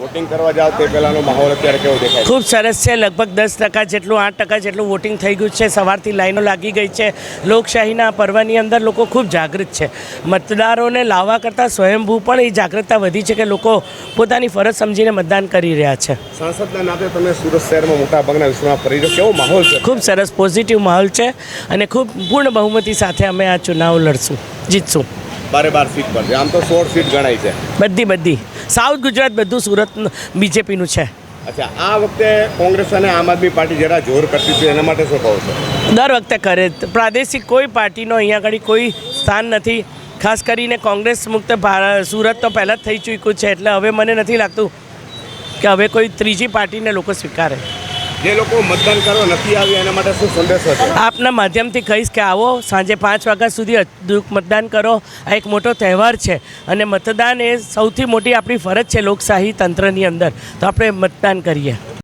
Voting કરવા જાવ તે પહેલાંનો માહોલ અત્યારે કેવો દેખાય ખૂબ સરસ છે. લગભગ દસ ટકા જેટલું આઠ ટકા જેટલું વોટિંગ થઈ ગયું છે. સવારથી લાઈનો લાગી ગઈ છે. લોકશાહીના પર્વની અંદર લોકો ખૂબ જાગૃત છે. મતદારોને લાવવા કરતાં સ્વયંભૂ પણ એ જાગૃતતા વધી છે કે લોકો પોતાની ફરજ સમજીને મતદાન કરી રહ્યા છે. સાંસદના નાતે તમે સુરત શહેરમાં મોટા ભાગના વિસ્તારમાં ફરી રહ્યો કેવો માહોલ છે? ખૂબ સરસ પોઝિટિવ માહોલ છે અને ખૂબ પૂર્ણ બહુમતી સાથે અમે આ ચુનાવ લડશું જીતશું. બારે બાર સીટ પર છે. આમ તો સોળ સીટ ગણાય છે. બધી બધી. સાઉથ ગુજરાત બધું સુરત બીજેપીનું છે. અચ્છા આ વખતે કોંગ્રેસ અને આમ આદમી પાર્ટી જરા જોર કરતી હતી એના માટે શું કહો છો? દર વખતે કરે. પ્રાદેશિક કોઈ પાર્ટીનો અહીંયા આગળ કોઈ સ્થાન નથી. ખાસ કરીને કોંગ્રેસ મુક્ત ભારત સુરત તો પહેલાં જ થઈ ચૂક્યું છે એટલે હવે મને નથી લાગતું કે હવે કોઈ ત્રીજી પાર્ટીને લોકો સ્વીકારે. જે લોકો મતદાન કરવા નથી આવ્યા, એના માટે શું સંદેશો છે? આપના માધ્યમથી કહીશ કે આવો સાંજે પાંચ વાગ્યા સુધી મતદાન કરો. આ એક મોટો તહેવાર છે અને મતદાન એ સૌથી મોટી આપણી ફરજ છે લોકશાહી તંત્રની અંદર. તો આપણે મતદાન કરીએ.